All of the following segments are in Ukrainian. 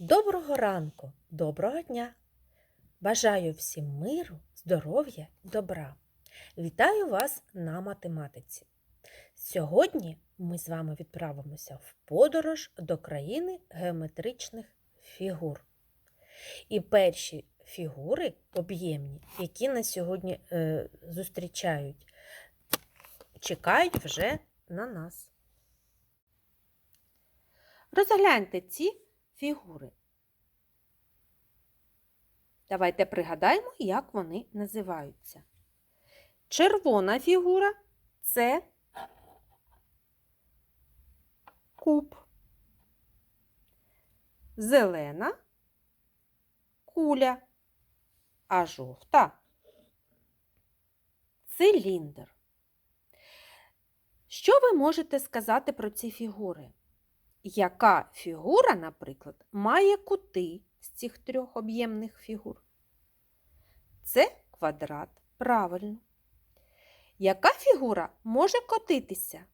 Доброго ранку, доброго дня! Бажаю всім миру, здоров'я, добра. Вітаю вас на математиці. Сьогодні ми з вами відправимося в подорож до країни геометричних фігур. І перші фігури об'ємні, які на сьогодні е, зустрічають, чекають вже на нас. Розгляньте ці фігури. Давайте пригадаємо, як вони називаються. Червона фігура це куб. Зелена куля, а жовта циліндр. Що ви можете сказати про ці фігури? Яка фігура, наприклад, має кути з цих трьох об'ємних фігур? Це квадрат. Правильно. Яка фігура може котитися?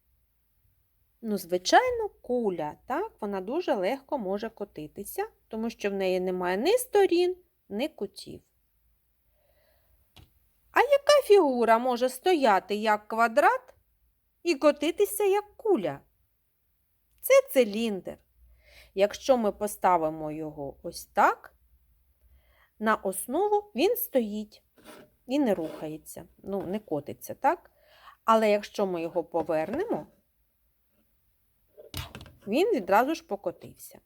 Ну, звичайно, куля, так, вона дуже легко може котитися, тому що в неї немає ні сторін, ні кутів. А яка фігура може стояти як квадрат і котитися як куля? Це циліндр. Якщо ми поставимо його ось так, на основу він стоїть і не рухається, ну, не котиться, так? Але якщо ми його повернемо, він відразу ж покотився.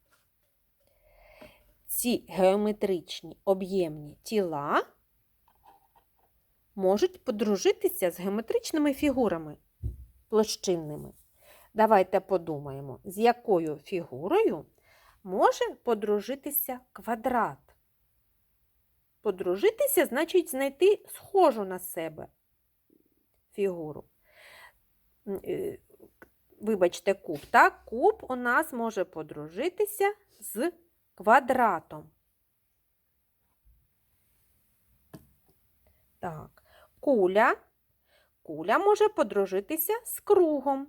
Ці геометричні об'ємні тіла можуть подружитися з геометричними фігурами площинними. Давайте подумаємо, з якою фігурою може подружитися квадрат. Подружитися значить знайти схожу на себе фігуру. Е, Вибачте, куб. Так? Куб у нас може подружитися з квадратом. Так, куля. Куля може подружитися з кругом.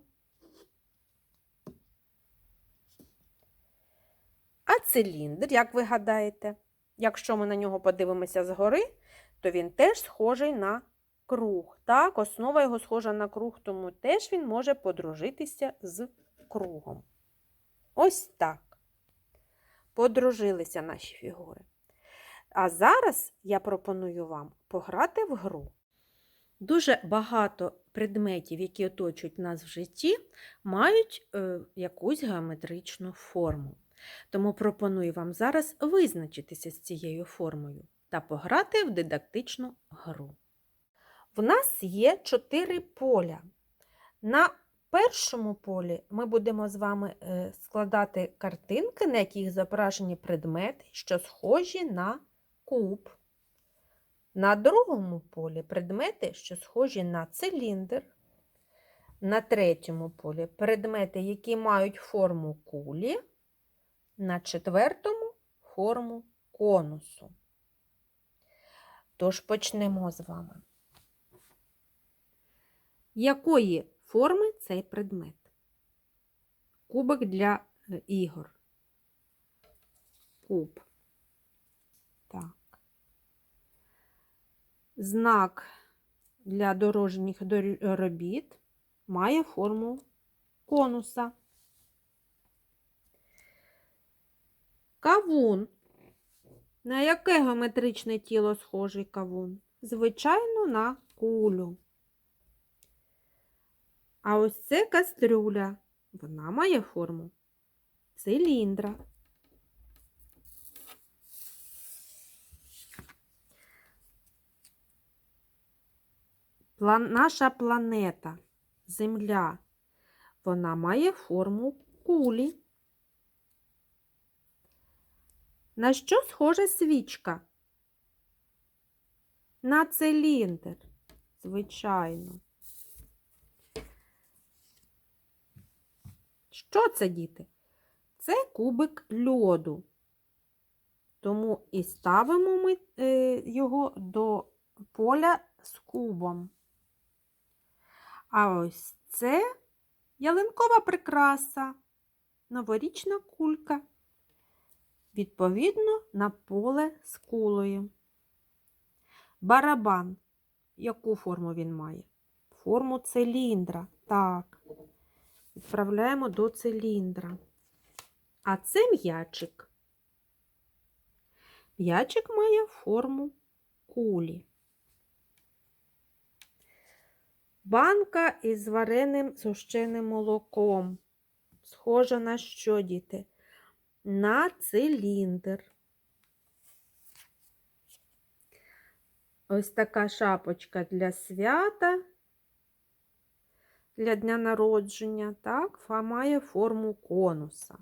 А циліндр, як ви гадаєте, якщо ми на нього подивимося згори, то він теж схожий на круг. Так, основа його схожа на круг, тому теж він може подружитися з кругом. Ось так. Подружилися наші фігури. А зараз я пропоную вам пограти в гру. Дуже багато предметів, які оточують нас в житті, мають е, якусь геометричну форму. Тому пропоную вам зараз визначитися з цією формою та пограти в дидактичну гру. В нас є чотири поля. На першому полі ми будемо з вами е, складати картинки, на яких зображені предмети, що схожі на куб. На другому полі предмети, що схожі на циліндр. На третьому полі предмети, які мають форму кулі. На четвертому форму конусу. Тож почнемо з вами. Якої форми цей предмет? Кубик для е, ігор. Куб. Так. Знак для дорожніх робіт має форму конуса. Кавун. На яке геометричне тіло схожий кавун? Звичайно, на кулю. А ось це кастрюля. Вона має форму циліндра. План... Наша планета Земля, вона має форму кулі. На що схожа свічка? На циліндр, звичайно. Що це, діти? Це кубик льоду. Тому і ставимо ми е, його до поля з кубом. А ось це ялинкова прикраса, новорічна кулька. Відповідно на поле з кулею. Барабан. Яку форму він має? Форму циліндра. Так. Відправляємо до циліндра. А це м'ячик. М'ячик має форму кулі. Банка із вареним згущеним молоком. Схожа на що, діти? На циліндр. Ось така шапочка для свята, для дня народження, так, має форму конуса.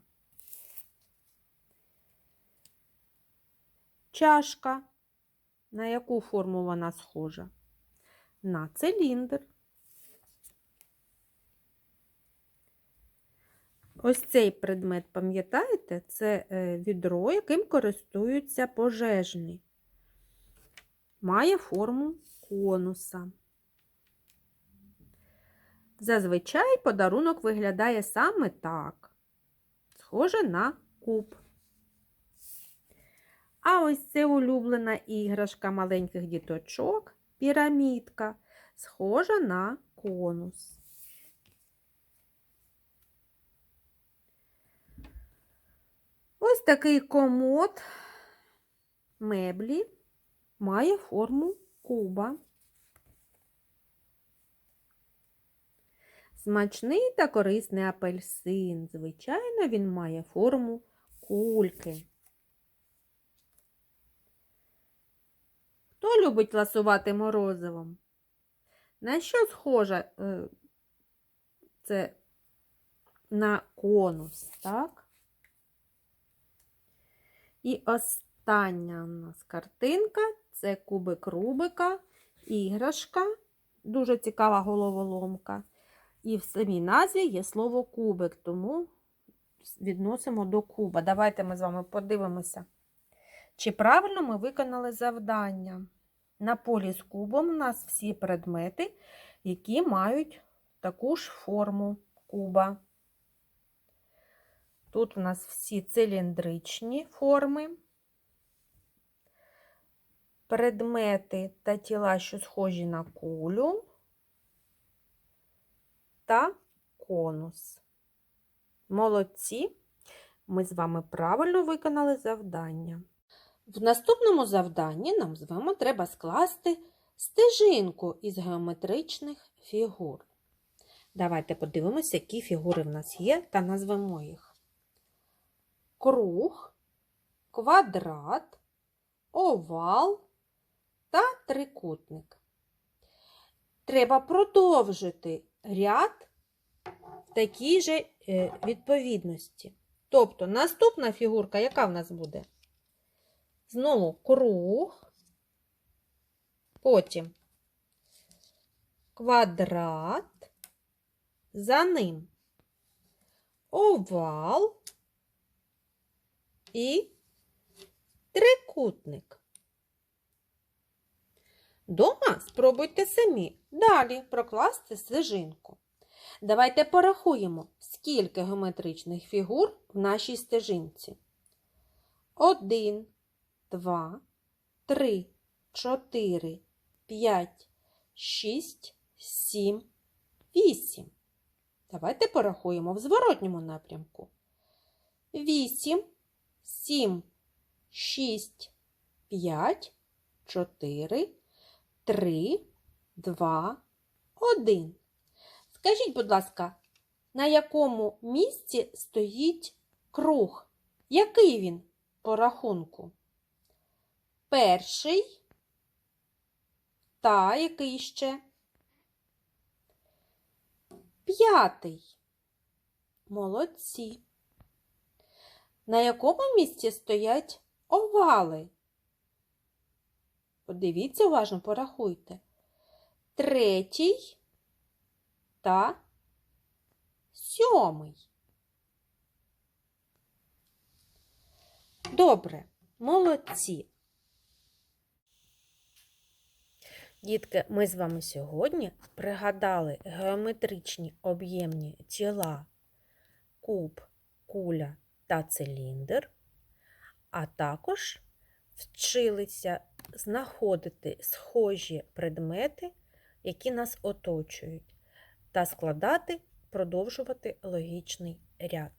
Чашка. На яку форму вона схожа? На циліндр. Ось цей предмет, пам'ятаєте, це е, відро, яким користуються пожежні. Має форму конуса. Зазвичай подарунок виглядає саме так, схоже на куб. А ось це улюблена іграшка маленьких діточок пірамідка, схожа на конус. Такий комод меблі має форму куба. Смачний та корисний апельсин. Звичайно, він має форму кульки. Хто любить ласувати морозивом? На що схоже е, це на конус, так? І остання у нас картинка це кубик Рубика, іграшка, дуже цікава головоломка. І в самій назві є слово кубик, тому відносимо до куба. Давайте ми з вами подивимося, чи правильно ми виконали завдання. На полі з кубом у нас всі предмети, які мають таку ж форму куба. Тут у нас всі циліндричні форми, предмети та тіла, що схожі на кулю, та конус. Молодці! Ми з вами правильно виконали завдання. В наступному завданні нам з вами треба скласти стежинку із геометричних фігур. Давайте подивимося, які фігури в нас є, та назвемо їх. Круг, квадрат, овал та трикутник. Треба продовжити ряд в такій же е, відповідності. Тобто наступна фігурка, яка в нас буде? Знову круг, потім квадрат, за ним овал і трикутник. Дома спробуйте самі далі прокласти стежинку. Давайте порахуємо, скільки геометричних фігур в нашій стежинці. Один, два, три, чотири, п'ять, шість, сім, вісім. Давайте порахуємо в зворотньому напрямку. Вісім, сім, шість, п'ять, чотири, три, два, один. Скажіть, будь ласка, на якому місці стоїть круг? Який він по рахунку? Перший та який ще? П'ятий. Молодці. На якому місці стоять овали? Подивіться уважно, порахуйте. Третій та сьомий. Добре, молодці. Дітки, ми з вами сьогодні пригадали геометричні об'ємні тіла куб, куля та циліндр. а також вчилися знаходити схожі предмети, які нас оточують, та складати, продовжувати логічний ряд.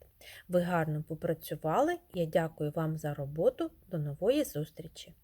Ви гарно попрацювали. Я дякую вам за роботу. До нової зустрічі!